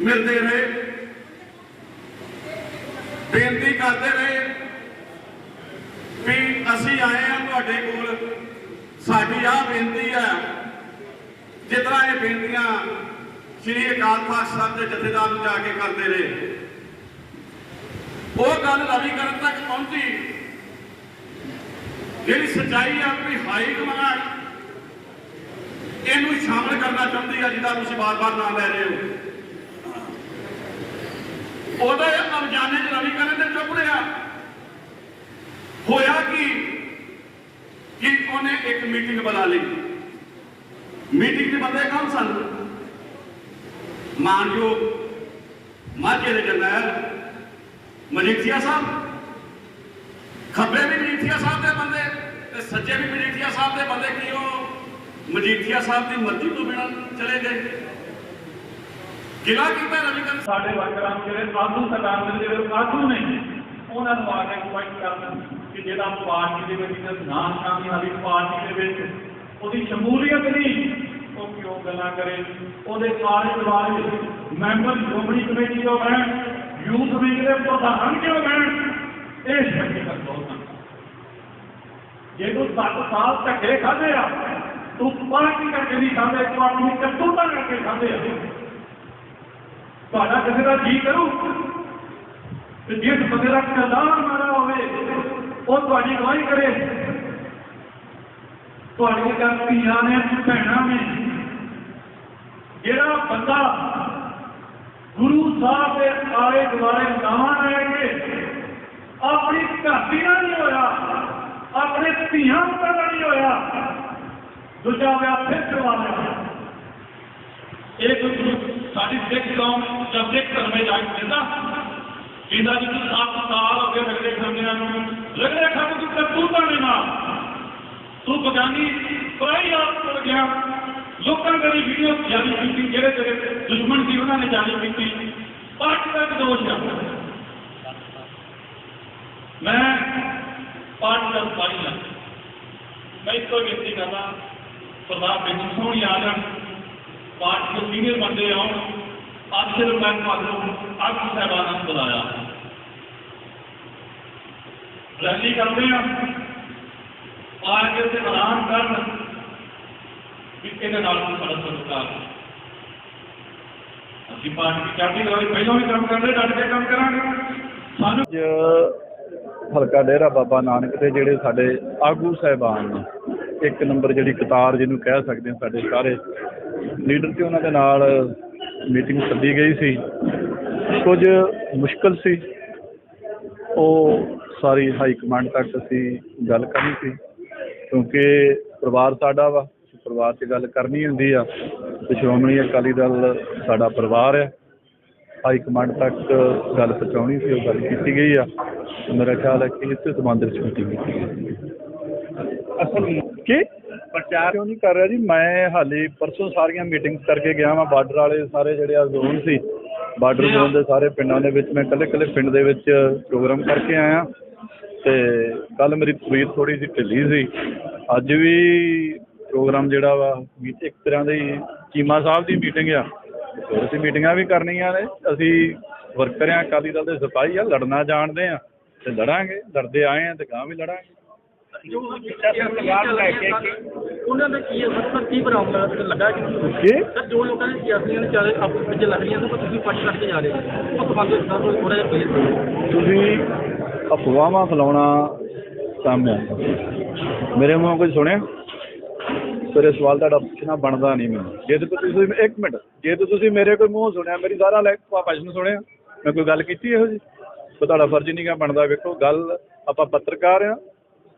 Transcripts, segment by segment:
ਮਿਲਦੇ ਰਹੇ। ਬੇਨਤੀ ਕਰਦੇ ਰਹੇ ਵੀ ਅਸੀਂ ਆਏ ਆ ਤੁਹਾਡੇ ਕੋਲ। ਸਾਡੀ ਆ ਬੇਨਤੀ ਆ ਜਿਸ ਤਰ੍ਹਾਂ ਇਹ ਬੇਨਤੀਆਂ ਸ੍ਰੀ ਅਕਾਲ ਤਖਤ ਸਾਹਿਬ ਦੇ ਜਥੇਦਾਰ ਨੂੰ ਜਾ ਕੇ ਕਰਦੇ ਰਹੇ। ਉਹ ਗੱਲ ਰਵੀ ਕਰਨ ਤੱਕ ਪਹੁੰਚੀ, ਜਿਹੜੀ ਸੱਚਾਈ ਆ ਵੀ ਹਾਈ ਕਮਾਂਡ ਇਹਨੂੰ ਸ਼ਾਮਲ ਕਰਨਾ ਚਾਹੁੰਦੀ ਆ, ਜਿਹਦਾ ਤੁਸੀਂ ਬਾਰ-ਬਾਰ ਨਾਮ ਲੈ ਰਹੇ ਹੋ। ਉਹਦੇ ਅਣਜਾਣੇ ਚ ਰਵੀਕਰਨ ਦੇ ਚੁੱਪ ਰਿਹਾ। ਹੋਇਆ ਕੀ? ਕਿ ਉਹਨੇ ਇੱਕ ਮੀਟਿੰਗ ਬੁਲਾ ਲਈ। ਮੀਟਿੰਗ ਦੇ ਬੰਦੇ ਕੌਣ ਸਨ? ਮਾਨਯੋਗ ਮਾਝੇ ਦੇ ਜਰਨੈਲ ਮਜੀਠੀਆ ਸਾਹਿਬ। ਖੱਬੇ ਵੀ ਮਜੀਠੀਆ ਸਾਹਿਬ ਦੇ ਬੰਦੇ ਤੇ ਸੱਜੇ ਵੀ ਮਜੀਠੀਆ ਸਾਹਿਬ ਦੇ ਬੰਦੇ ਕੀ ਉਹ ਮਜੀਠੀਆ ਸਾਹਿਬ ਦੀ ਮਰਜ਼ੀ ਤੋਂ ਬਿਨਾਂ ਚਲੇ ਗਏ? ਗਿਲਾ ਕੀਤਾ ਰਵੀਕਰਨ ਸਾਡੇ ਵਰਕਰਾਂ ਨੂੰ ਜਿਹੜੇ ਆਗੂ ਸਰਕਾਰ ਦੇ ਜਿਹੜੇ ਆਗੂ ਨੇ, ਉਹਨਾਂ ਨੂੰ ਆ ਕੇ ਇਨਵਾਈਟ ਕਰਨ ਕਿ ਜਿਹੜਾ ਪਾਰਟੀ ਦੇ ਵਿੱਚ ਜਦ ਨਾ ਸ਼ਾਮੀ ਵਾਲੀ ਪਾਰਟੀ ਦੇ ਵਿੱਚ ਉਹਦੀ ਸ਼ਮੂਲੀਅਤ ਨਹੀਂ, ਉਹ ਕਿਉਂ ਗੱਲਾਂ ਕਰੇ? ਉਹਦੇ ਆਲੇ ਦੁਆਲੇ ਮੈਂਬਰ ਸ਼੍ਰੋਮਣੀ ਕਮੇਟੀ ਤੋਂ ਬਣ? ਯੂਥ ਵਿੰਗ ਦੇ ਪ੍ਰਧਾਨ ਕਿਉਂ ਬਣ? ਇਹ ਸ਼ੱਕੀ ਕਰ ਬਹੁਤ ਜੇ ਤੂੰ 7 ਸਾਲ ਧੱਕੇ ਖਾਦੇ ਆ, ਤੂੰ ਪਾਰਟੀ ਕਰਕੇ ਨਹੀਂ ਖਾਦੇ, ਤੂੰ ਆਪਣੀ ਕਰਤੂਤਾਂ ਕਰਕੇ ਖਾਦੇ ਆ। ਤੁਹਾਡਾ ਕਿਸੇ ਦਾ ਜੀ ਕਰੂ? ਤੇ ਜਿਸ ਬੰਦੇ ਦਾ ਕਿਰਦਾਰ ਮਾਰਾ ਹੋਵੇ, ਉਹ ਤੁਹਾਡੀ ਗਵਾਹੀ ਕਰੇ। ਤੁਹਾਡੀਆਂ ਘਰ ਧੀਆਂ ਨੇ, ਭੈਣਾਂ ਨੇ, ਜਿਹੜਾ ਬੰਦਾ ਗੁਰੂ ਸਾਹਿਬ ਦੇ ਆਲੇ ਦੁਆਲੇ ਨਾਵਾਂ ਲੈ ਕੇ ਆਪਣੀ ਘਾਟੀ ਨਾਲ ਨਹੀਂ ਹੋਇਆ, ਆਪਣੇ ਧੀਆਂ ਉੱਤੇ ਨਹੀਂ ਹੋਇਆ, ਦੂਜਾ ਵਿਆਹ ਫਿਰ ਕਰਵਾ ਲਿਆ। ਇਹ ਕੋਈ ਸਾਡੀ ਸਿੱਖ ਕੌਮ ਜਦ ਸਿੱਖ ਧਰਮ ਵਿੱਚ ਆਈ ਦਿੰਦਾ ਜਿੰਦਾ ਜੀ ਨੂੰ 7 ਸਾਲ ਹੋ ਗਏ ਰਗੜੇ ਖਾਂਦਿਆਂ ਨੂੰ ਰਗੜੇ ਖਾਣ ਦੀ ਕਰਤੂਤਾਂ ਦੇ ਨਾਲ ਤੂੰ ਬਗਾਨੀ ਪਰਾਈ ਆਪ ਕਰ ਗਿਆ ਲੋਕਾਂ ਦੀ ਵੀਡੀਓ ਜਾਰੀ ਕੀਤੀ ਜਿਹੜੇ ਜਿਹੜੇ ਦੁਸ਼ਮਣ ਸੀ ਉਹਨਾਂ ਨੇ ਜਾਰੀ ਕੀਤੀ ਪਾਰਟੀ ਦਾ ਵੀ ਦੋਸ਼ ਹੈ ਮੈਂ ਪਾਰਟੀ ਦਾ ਸਿਪਾਹੀ ਹਾਂ ਮੈਂ ਇਸ ਤੋਂ ਬੇਨਤੀ ਕਰਦਾ ਸਰਦਾਰ ਬੇਨਤੀ ਸੋਹਣੀ ਆ ਜਾਣ ਪਾਰਟੀ ਦੇ ਸੀਨੀਅਰ ਬੰਦੇ ਆਉਣ, ਅੱਜ ਸਿਰਫ ਮੈਂ ਤੁਹਾਨੂੰ ਅੱਜ ਸਹਿਬਾਨਾਂ ਨੂੰ ਬੁਲਾਇਆ। ਰੈਲੀ ਕਰਦੇ ਆ ਆ ਕੇ ਤੇ ਐਲਾਨ ਕਰਨ ਵੀ ਇਹਦੇ ਨਾਲ ਸਾਡਾ ਸਰਕਾਰ ਅਸੀਂ ਪਾਰਟੀ ਦੀ ਚੜ੍ਹਦੀ ਪਹਿਲਾਂ ਵੀ ਕੰਮ ਕਰਦੇ, ਡਟ ਕੇ ਕੰਮ ਕਰਾਂਗੇ। ਸਾਨੂੰ ਹਲਕਾ ਡੇਰਾ ਬਾਬਾ ਨਾਨਕ ਦੇ ਜਿਹੜੇ ਸਾਡੇ ਆਗੂ ਸਹਿਬਾਨ ਨੇ, ਇੱਕ ਨੰਬਰ ਜਿਹੜੀ ਕਤਾਰ ਜਿਹਨੂੰ ਕਹਿ ਸਕਦੇ ਹਾਂ ਸਾਡੇ ਸਾਰੇ ਲੀਡਰ ਤੇ ਉਹਨਾਂ ਦੇ ਨਾਲ ਮੀਟਿੰਗ ਸੱਦੀ ਗਈ ਸੀ। ਕੁਝ ਮੁਸ਼ਕਲ ਸੀ। ਉਹ ਸਾਰੀ ਹਾਈ ਕਮਾਂਡ ਤੱਕ ਅਸੀਂ ਗੱਲ ਕਰਨੀ ਸੀ। ਕਿਉਂਕਿ ਪਰਿਵਾਰ ਸਾਡਾ ਵਾ ਪਰਿਵਾਰ 'ਚ ਗੱਲ ਕਰਨੀ ਹੁੰਦੀ ਆ। ਤੇ ਸ਼੍ਰੋਮਣੀ ਅਕਾਲੀ ਦਲ ਸਾਡਾ ਪਰਿਵਾਰ ਹੈ। ਹਾਈ ਕਮਾਂਡ ਤੱਕ ਗੱਲ ਪਹੁੰਚਾਉਣੀ ਸੀ ਉਹ ਗੱਲ ਕੀਤੀ ਗਈ ਆ। ਮੇਰਾ ਖਿਆਲ ਹੈ ਕਿ ਇਸੇ ਸੰਬੰਧ ਵਿੱਚ ਮੀਟਿੰਗ ਕੀਤੀ ਗਈ। ਅਸਲ ਕੀ? ਪ੍ਰਚਾਰ ਕਿਉਂ ਨਹੀਂ ਕਰ ਰਿਹਾ ਜੀ? ਮੈਂ ਹਾਲੇ ਪਰਸੋਂ ਸਾਰੀਆਂ ਮੀਟਿੰਗਸ ਕਰਕੇ ਗਿਆ ਵਾਂ, ਬਾਰਡਰ ਵਾਲੇ ਸਾਰੇ ਜਿਹੜੇ ਆ ਜ਼ੋਨ ਸੀ, ਬਾਰਡਰ ਜ਼ੋਨ ਦੇ ਸਾਰੇ ਪਿੰਡਾਂ ਦੇ ਵਿੱਚ ਮੈਂ ਇਕੱਲੇ ਇਕੱਲੇ ਪਿੰਡ ਦੇ ਵਿੱਚ ਪ੍ਰੋਗਰਾਮ ਕਰਕੇ ਆਇਆ ਤੇ ਕੱਲ ਮੇਰੀ ਤਬੀਅਤ ਥੋੜੀ ਜਿਹੀ ਢਿੱਲੀ ਸੀ। ਅੱਜ ਵੀ ਪ੍ਰੋਗਰਾਮ ਜਿਹੜਾ ਵਾ ਇੱਕ ਤਰ੍ਹਾਂ ਦੀ ਚੀਮਾ ਸਾਹਿਬ ਦੀ ਮੀਟਿੰਗ ਆ। ਹੋਰ ਅਸੀਂ ਮੀਟਿੰਗਾਂ ਵੀ ਕਰਨੀਆਂ ਨੇ। ਅਸੀਂ ਵਰਕਰ ਆ, ਅਕਾਲੀ ਦਲ ਦੇ ਸਿਪਾਹੀ ਆ, ਲੜਨਾ ਜਾਣਦੇ ਆ। ਤੇ ਲੜਾਂਗੇ, ਲੜਦੇ ਆਏ ਆ ਤੇ ਗਾਂ ਵੀ ਲੜਾਂਗੇ। ਜੋ ਸਰਕਾਰ ਲੈ ਕੇ ਉਹਨਾਂ ਦਾ ਕੀ ਅਸਰ ਕੀ ਬਰਾਮਦ ਲੱਗਾ ਕਿ ਕੀ? ਸਰ ਜੋ ਲੋਕਾਂ ਨੇ ਸਿਆਸੀਆਂ ਨੇ ਚਾਰੇ ਆਪਸ ਵਿੱਚ ਲੱਗ ਰਹੀਆਂ ਨੇ ਪਰ ਤੁਸੀਂ ਪੱਟ ਕਰਕੇ ਜਾ ਰਹੇ ਹੋ। ਉਹ ਸੰਬੰਧ ਵਿੱਚ ਸਰ ਥੋੜਾ ਜਿਹਾ ਕਲੀਅਰ ਕਰੋ। ਤੁਸੀਂ ਅਫਵਾਹਾਂ ਫੈਲਾਉਣਾ ਕੰਮ ਹੈ? ਮੇਰੇ ਮੂੰਹੋਂ ਕੁਝ ਸੁਣਿਆ? ਤੇਰੇ ਸਵਾਲ ਦਾ ਪੁੱਛਣਾ ਬਣਦਾ ਨਹੀਂ ਮੈਨੂੰ। ਜੇ ਤੁਸੀਂ ਇੱਕ ਮਿੰਟ। ਜੇ ਤੁਸੀਂ ਮੇਰੇ ਕੋਈ ਮੂੰਹ ਸੁਣਿਆ ਮੇਰੀ ਸਾਰਾ ਲੈ ਭਾਸ਼ਣ ਸੁਣਿਆ। ਮੈਂ ਕੋਈ ਗੱਲ ਕੀਤੀ ਇਹੋ ਜੀ ਤੁਹਾਡਾ ਫਰਜ਼ ਨਹੀਂ ਗਾ ਬਣਦਾ। ਵੇਖੋ ਗੱਲ ਆਪਾਂ ਪੱਤਰਕਾਰ ਆ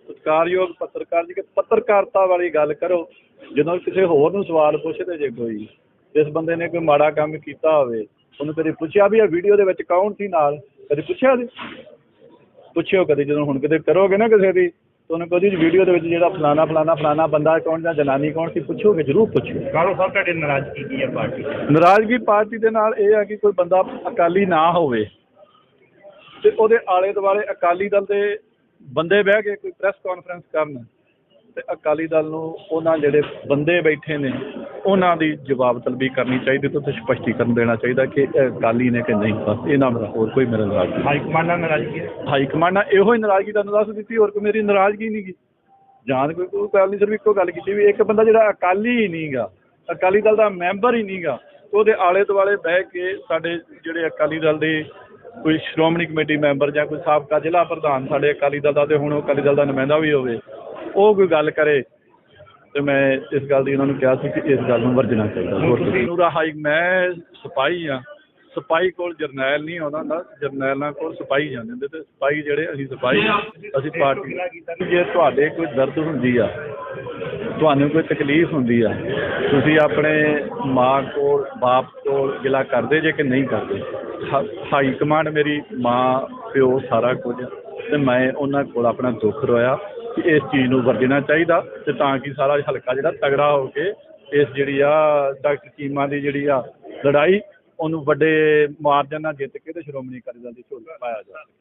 ਸਤਿਕਾਰਯੋਗ ਪੱਤਰਕਾਰ ਜੀ ਕਿ ਪੱਤਰਕਾਰਤਾ ਵਾਲੀ ਗੱਲ ਕਰੋ। ਜਦੋਂ ਕਿਸੇ ਹੋਰ ਨੂੰ ਸਵਾਲ ਪੁੱਛਦੇ ਜੇ ਕੋਈ ਜਿਸ ਬੰਦੇ ਨੇ ਕੋਈ ਮਾੜਾ ਕੰਮ ਕੀਤਾ ਹੋਵੇ ਉਹਨੂੰ ਕਦੇ ਪੁੱਛਿਆ ਵੀ ਇਹ ਵੀਡੀਓ ਦੇ ਵਿੱਚ ਕੌਣ ਸੀ ਨਾਲ? ਕਦੇ ਪੁੱਛਿਆ ਜੀ ਪੁੱਛਿਓ ਕਦੇ ਜਦੋਂ ਹੁਣ ਕਿਤੇ ਕਰੋਗੇ ਨਾ ਕਿਸੇ ਦੀ ਤਾਂ ਉਹਨੂੰ ਕਦੀ ਵੀਡੀਓ ਦੇ ਵਿੱਚ ਜਿਹੜਾ ਫਲਾਣਾ ਫਲਾਣਾ ਫਲਾਣਾ ਬੰਦਾ ਕੌਣ ਜਾਂ ਜਨਾਨੀ ਕੌਣ ਸੀ ਪੁੱਛੋਗੇ ਜ਼ਰੂਰ ਪੁੱਛਿਓ। ਕਾਲੋ ਸਾਹਿਬ ਤੁਹਾਡੀ ਨਾਰਾਜ਼ਗੀ ਕੀ ਹੈ ਪਾਰਟੀ ਨਾਰਾਜ਼ਗੀ ਪਾਰਟੀ ਦੇ ਨਾਲ ਇਹ ਆ ਕਿ ਕੋਈ ਬੰਦਾ ਅਕਾਲੀ ਨਾ ਹੋਵੇ ਤੇ ਉਹਦੇ ਆਲੇ ਦੁਆਲੇ ਅਕਾਲੀ ਦਲ ਦੇ ਬੰਦੇ ਬਹਿ ਕੇ ਕੋਈ ਪ੍ਰੈਸ ਕਾਨਫਰੰਸ ਕਰਨ ਤੇ ਅਕਾਲੀ ਦਲ ਨੂੰ ਉਹਨਾਂ ਜਿਹੜੇ ਬੰਦੇ ਬੈਠੇ ਨੇ ਉਹਨਾਂ ਦੀ ਜਵਾਬ ਤਲਬੀ ਕਰਨੀ ਚਾਹੀਦੀ ਤੇ ਸਪਸ਼ਟੀਕਰਨ ਦੇਣਾ ਚਾਹੀਦਾ ਕਿ ਅਕਾਲੀ ਨੇ ਕਿ ਨਹੀਂ। ਬਸ ਇਹਨਾਂ ਮੇਰਾ ਹੋਰ ਕੋਈ ਮੇਰਾ ਨਾਰਾਜ਼ਗੀ ਹਾਈ ਕਮਾਂਡ ਨਾਲ ਨਾਰਾਜ਼ਗੀ ਹਾਈ ਕਮਾਂਡ ਨਾਲ ਇਹੋ ਹੀ ਨਾਰਾਜ਼ਗੀ ਦਾ ਦੱਸ ਦਿੱਤੀ ਹੋਰ ਕੋਈ ਮੇਰੀ ਨਾਰਾਜ਼ਗੀ ਨਹੀਂ ਗੀ। ਜਾਨ ਕੋਈ ਕੋਈ ਗੱਲ ਨਹੀਂ ਸਿਰਫ ਇੱਕੋ ਗੱਲ ਕੀਤੀ ਵੀ ਇੱਕ ਬੰਦਾ ਜਿਹੜਾ ਅਕਾਲੀ ਹੀ ਨਹੀਂਗਾ ਅਕਾਲੀ ਦਲ ਦਾ ਮੈਂਬਰ ਹੀ ਨਹੀਂਗਾ ਉਹਦੇ ਆਲੇ ਦੁਆਲੇ ਬਹਿ ਕੇ ਸਾਡੇ ਜਿਹੜੇ ਅਕਾਲੀ ਦਲ ਦੇ ਕੋਈ ਸ਼੍ਰੋਮਣੀ ਕਮੇਟੀ ਮੈਂਬਰ ਜਾਂ ਕੋਈ ਸਾਬਕਾ ਜ਼ਿਲ੍ਹਾ ਪ੍ਰਧਾਨ ਸਾਡੇ ਅਕਾਲੀ ਦਲ ਦਾ ਤੇ ਹੁਣ ਉਹ ਅਕਾਲੀ ਦਲ ਦਾ ਨੁਮਾਇੰਦਾ ਵੀ ਹੋਵੇ ਉਹ ਕੋਈ ਗੱਲ ਕਰੇ ਤੇ ਮੈਂ ਇਸ ਗੱਲ ਦੀ ਉਹਨਾਂ ਨੂੰ ਕਿਹਾ ਸੀ ਕਿ ਇਸ ਗੱਲ ਨੂੰ ਵਰਜਣਾ ਚਾਹੀਦਾ। ਹੋਰ ਕੁਛ ਨੂਰਾ ਹਾਈ ਮੈਂ ਸਿਪਾਹੀ ਆ ਸਿਪਾਹੀ ਕੋਲ ਜਰਨੈਲ ਨਹੀਂ ਆਉਂਦਾ ਹੁੰਦਾ। ਜਰਨੈਲਾਂ ਕੋਲ ਸਿਪਾਹੀ ਜਾਂਦੇ ਹੁੰਦੇ ਤੇ ਸਿਪਾਹੀ ਜਿਹੜੇ ਅਸੀਂ ਸਿਪਾਹੀ ਅਸੀਂ ਪਾਰਟੀ ਜੇ ਤੁਹਾਡੇ ਕੋਈ ਦਰਦ ਹੁੰਦੀ ਆ ਤੁਹਾਨੂੰ ਕੋਈ ਤਕਲੀਫ ਹੁੰਦੀ ਆ ਤੁਸੀਂ ਆਪਣੇ ਮਾਂ ਕੋਲ ਬਾਪ ਕੋਲ ਗਿਲਾ ਕਰਦੇ ਜੇ ਕਿ ਨਹੀਂ ਕਰਦੇ? ਹਾਈ ਕਮਾਂਡ ਮੇਰੀ ਮਾਂ, ਪਿਓ ਸਾਰਾ ਕੁਝ ਤੇ ਮੈਂ ਉਹਨਾਂ ਕੋਲ ਆਪਣਾ ਦੁੱਖ ਰੋਇਆ ਕਿ ਇਸ ਚੀਜ਼ ਨੂੰ ਵਰਜਣਾ ਚਾਹੀਦਾ ਤੇ ਤਾਂ ਕਿ ਸਾਰਾ ਹਲਕਾ ਜਿਹੜਾ ਤਗੜਾ ਹੋ ਕੇ ਇਸ ਜਿਹੜੀ ਆ ਡਾਕਟਰ ਚੀਮਾ ਦੀ ਜਿਹੜੀ ਆ ਲੜਾਈ ਉਹਨੂੰ ਵੱਡੇ ਮਾਰਜਨ ਨਾਲ ਜਿੱਤ ਕੇ ਤੇ ਸ਼੍ਰੋਮਣੀ ਅਕਾਲੀ ਦਲ ਦੀ ਝੋਲੀ ਪਾਇਆ ਜਾ ਸਕੇ।